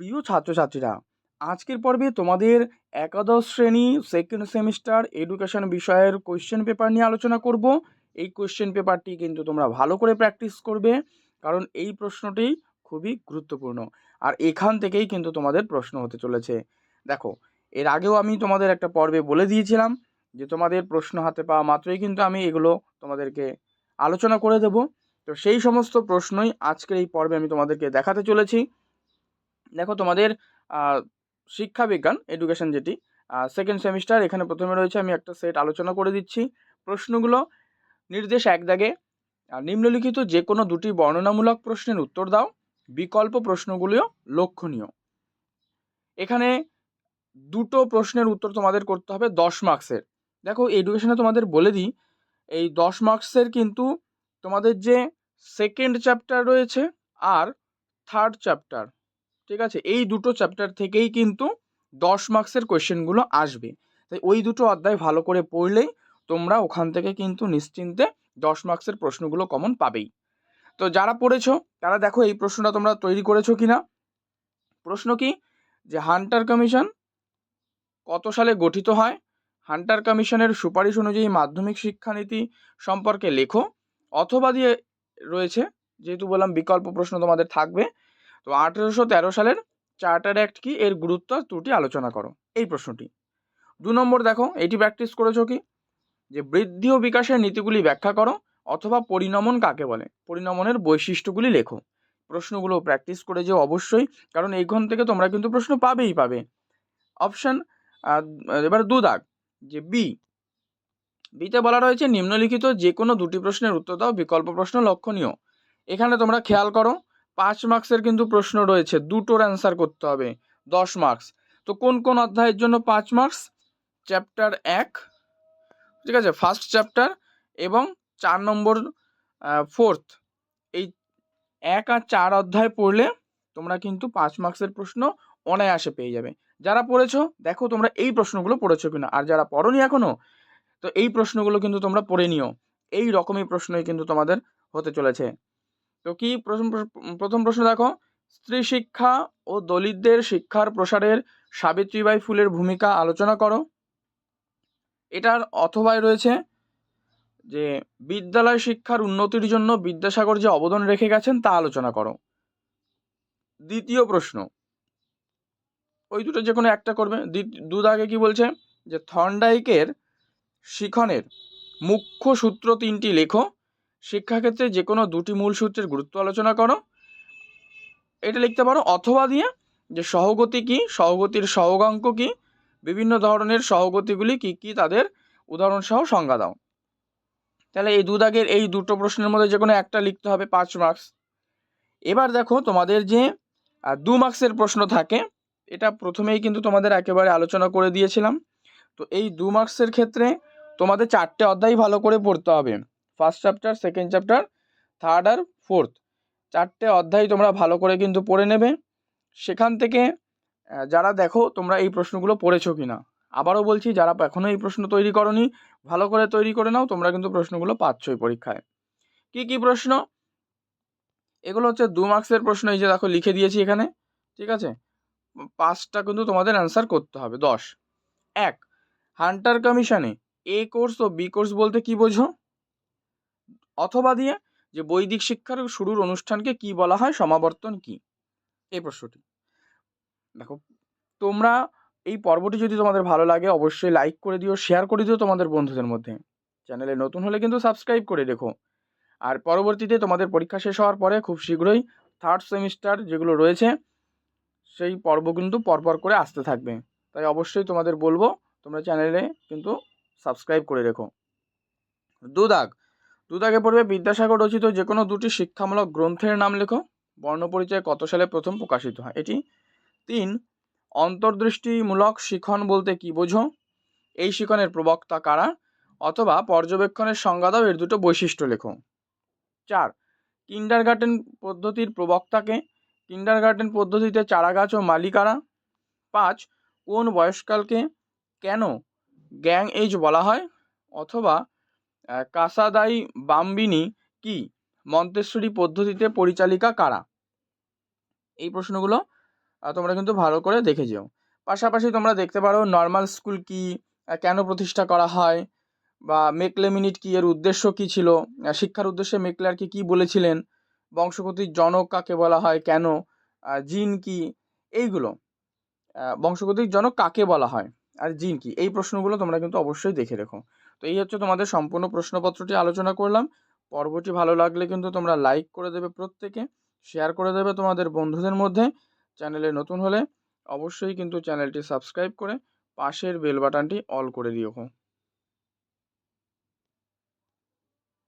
প্রিয় ছাত্রছাত্রীরা, আজকের পর্বে তোমাদের একাদশ শ্রেণি সেকেন্ড সেমিস্টার এডুকেশন বিষয়ের কোয়েশ্চেন পেপার নিয়ে আলোচনা করব। এই কোয়েশ্চেন পেপারটি কিন্তু তোমরা ভালো করে প্র্যাকটিস করবে, কারণ এই প্রশ্নটি খুবই গুরুত্বপূর্ণ। আর এখান থেকেই কিন্তু তোমাদের প্রশ্ন হতে চলেছে। দেখো, এর আগেও আমি তোমাদের একটা পর্বে বলে দিয়েছিলাম যে তোমাদের প্রশ্ন হাতে পাওয়া মাত্রই কিন্তু আমি এগুলো তোমাদেরকে আলোচনা করে দেব। তো সেই সমস্ত প্রশ্নই আজকের এই পর্বে আমি তোমাদেরকে দেখাতে চলেছি। দেখো তোমাদের আহ, শিক্ষাবিজ্ঞান এডুকেশন যেটি সেকেন্ড সেমিস্টার এখানে প্রথমে রয়েছে আমি একটা সেট আলোচনা করে দিচ্ছি। প্রশ্নগুলো নির্দেশ এক দাগে নিম্নলিখিত যে কোনো দুটি বর্ণনামূলক প্রশ্নের উত্তর দাও বিকল্প প্রশ্নগুলিও লক্ষণীয়। এখানে দুটো প্রশ্নের উত্তর তোমাদের করতে হবে দশ মার্কসের দেখো এডুকেশনে তোমাদের বলে দিই এই দশ মার্কসের কিন্তু তোমাদের যে সেকেন্ড চ্যাপ্টার রয়েছে আর থার্ড চ্যাপ্টার ঠিক আছে? এই দুটো চ্যাপ্টার থেকেই কিন্তু দশ মার্কসের কোয়েশ্চেনগুলো আসবে। তাই ওই দুটো অধ্যায় ভালো করে পড়লেই তোমরা ওখান থেকে কিন্তু নিশ্চিন্তে দশ মার্কসের প্রশ্নগুলো কমন পাবেই। তো যারা পড়েছো, তারা দেখো এই প্রশ্নটা তোমরা তৈরি করেছ কি না প্রশ্ন কি? যে হান্টার কমিশন কত সালে গঠিত হয়? হান্টার কমিশনের সুপারিশ অনুযায়ী মাধ্যমিক শিক্ষানীতি সম্পর্কে লেখো। অথবা দিয়ে রয়েছে, যেহেতু বললাম বিকল্প প্রশ্ন তোমাদের থাকবে তো আঠেরোশো তেরো সালের চার্টার অ্যাক্ট কি? এর গুরুত্ব ত্রুটি আলোচনা করো। এই প্রশ্নটি। দু নম্বর দেখো, এটি প্র্যাকটিস করেছ কি? যে বৃদ্ধি ও বিকাশের নীতিগুলি ব্যাখ্যা করো অথবা পরিণমন কাকে বলে? পরিণমনের বৈশিষ্ট্যগুলি লেখো। প্রশ্নগুলো প্র্যাকটিস করে যেও অবশ্যই, কারণ এইখান থেকে তোমরা কিন্তু প্রশ্ন পাবেই পাবে। অপশান এবার দু দাগ। যে বি বিতে বলা রয়েছে নিম্নলিখিত যে কোনো দুটি প্রশ্নের উত্তর দাও, বিকল্প প্রশ্ন লক্ষণীয়। এখানে তোমরা খেয়াল করো পাঁচ মার্কসের কিন্তু প্রশ্ন রয়েছে, দুটোর অ্যান্সার করতে হবে, দশ মার্কস তো কোন কোন অধ্যায়ের জন্য পাঁচ মার্কস চ্যাপ্টার এক, ঠিক আছে? ফার্স্ট চ্যাপ্টার এবং চার নম্বর ফোর্থ এই এক আর চার অধ্যায় পড়লে তোমরা কিন্তু পাঁচ মার্কসের প্রশ্ন অনায়াসে পেয়ে যাবে। যারা পড়েছো, দেখো তোমরা এই প্রশ্নগুলো পড়েছো কিনা। আর যারা পড়নি এখনও, তো এই প্রশ্নগুলো কিন্তু তোমরা পড়ে নিও। এই রকমই প্রশ্নই কিন্তু তোমাদের হতে চলেছে। তো কি প্রথম প্রথম প্রশ্ন দেখো, স্ত্রী শিক্ষা ও দলিতদের শিক্ষার প্রসারের সাবিত্রীবাই ফুলের ভূমিকা আলোচনা করো। এটার অথবায় রয়েছে যে, বিদ্যালয় শিক্ষার উন্নতির জন্য বিদ্যাসাগর যে অবদান রেখে গেছেন তা আলোচনা করো। দ্বিতীয় প্রশ্ন, ওই দুটো যে কোনো একটা করবে। দ্বিত- দু দাগে কি বলছে? যে থর্নডাইকের শিখনের মুখ্য সূত্র তিনটি লেখো। শিক্ষাক্ষেত্রে যে কোনো দুটি মূল সূত্রের গুরুত্ব আলোচনা করো। এটা লিখতে পারো, অথবা দিয়ে যে সহগতি কি, সহগতির সহগাঙ্ক কি, বিভিন্ন ধরনের সহগতিগুলি কি কি তাদের উদাহরণ সহ সংজ্ঞা দাও। তাহলে এই দু দাগের এই দুটো প্রশ্নের মধ্যে যে কোনো একটা লিখতে হবে পাঁচ মার্কস এবার দেখো তোমাদের যে দু মার্কসের প্রশ্ন থাকে, এটা প্রথমেই কিন্তু তোমাদের একেবারে আলোচনা করে দিয়েছিলাম। তো এই দু মার্কসের ক্ষেত্রে তোমাদের চারটে অধ্যায় ভালো করে পড়তে হবে। First chapter second chapter third আর ফোর্থ চারটে অধ্যায় তোমরা ভালো করে কিন্তু পড়ে নেবে। সেখান থেকে যারা দেখো তোমরা এই প্রশ্নগুলো পড়েছো কি না আবারও বলছি, যারা এখনও এই প্রশ্ন তৈরি করনি, ভালো করে তৈরি করে নাও, তোমরা কিন্তু প্রশ্নগুলো পাচ্ছই পরীক্ষায়। কি কি প্রশ্ন? এগুলো হচ্ছে দু মার্কসের প্রশ্ন, এই যে দেখো লিখে দিয়েছি এখানে, ঠিক আছে? পাঁচটা কিন্তু তোমাদের অ্যান্সার করতে হবে, দশ। এক হান্টার কমিশনে এ কোর্স ও বি কোর্স বলতে কি বোঝো? অথবা দিয়ে যে বৈদিক শিক্ষার শুরুর অনুষ্ঠানকে কি বলা হয়, সমাবর্তন কি? এই প্রশ্নটি। দেখো, তোমরা এই পর্বটি যদি তোমাদের ভালো লাগে, অবশ্যই লাইক করে দিও শেয়ার করে দিও তোমাদের বন্ধুদের মধ্যে। চ্যানেলে নতুন হলে কিন্তু সাবস্ক্রাইব করে রেখো। আর পরবর্তীতে তোমাদের পরীক্ষা শেষ হওয়ার পরে খুব শীঘ্রই থার্ড সেমিস্টার যেগুলো রয়েছে, সেই পর্ব কিন্তু পরপর করে আসতে থাকবে। তাই অবশ্যই তোমাদের বলব, তোমরা চ্যানেলে কিন্তু সাবস্ক্রাইব করে রেখো। দু দাগ দু পড়বে বিদ্যাসাগর রচিত যে কোনো দুটি শিক্ষামূলক গ্রন্থের নাম লেখো। বর্ণপরিচয় কত সালে প্রথম প্রকাশিত হয়? এটি তিন, অন্তর্দৃষ্টিমূলক শিখন বলতে কি বোঝো? এই শিখনের প্রবক্তা কারা? অথবা পর্যবেক্ষণের সংজ্ঞা দাও এর দুটো বৈশিষ্ট্য লেখো। চার কিন্ডার গার্ডেন পদ্ধতির প্রবক্তাকে কিন্ডার গার্ডেন পদ্ধতিতে চারাগাছ ও মালিকারা পাঁচ, কোন বয়সকালকে কেন গ্যাং এজ বলা হয়? অথবা কাসাদাই বাম্বিনি কি? মন্তেশ্বরী পদ্ধতিতে পরিচালিকা কারা? এই প্রশ্নগুলো তোমরা কিন্তু ভালো করে দেখে যেও। পাশাপাশি তোমরা দেখতে পারো নর্মাল স্কুল কি কেন প্রতিষ্ঠা করা হয়, বা মেকলে মিনিট কি এর উদ্দেশ্য কি ছিল শিক্ষার উদ্দেশ্যে মেকলে আর কি বলেছিলেন বংশগতির জনক কাকে বলা হয়, কেন জিন কি, এইগুলো বংশগতির জনক কাকে বলা হয়, আর জিন কি, এই প্রশ্নগুলো তোমরা কিন্তু অবশ্যই দেখে রেখো। তো এই হচ্ছে তোমাদের সম্পূর্ণ প্রশ্নপত্রটি আলোচনা করলাম। পর্বটি ভালো লাগলে কিন্তু তোমরা লাইক করে দেবে প্রত্যেকে শেয়ার করে দেবে তোমাদের বন্ধুদের মধ্যে। চ্যানেলে নতুন হলে অবশ্যই কিন্তু চ্যানেলটি সাবস্ক্রাইব করে পাশের বেল বাটনটি অল করে দিও।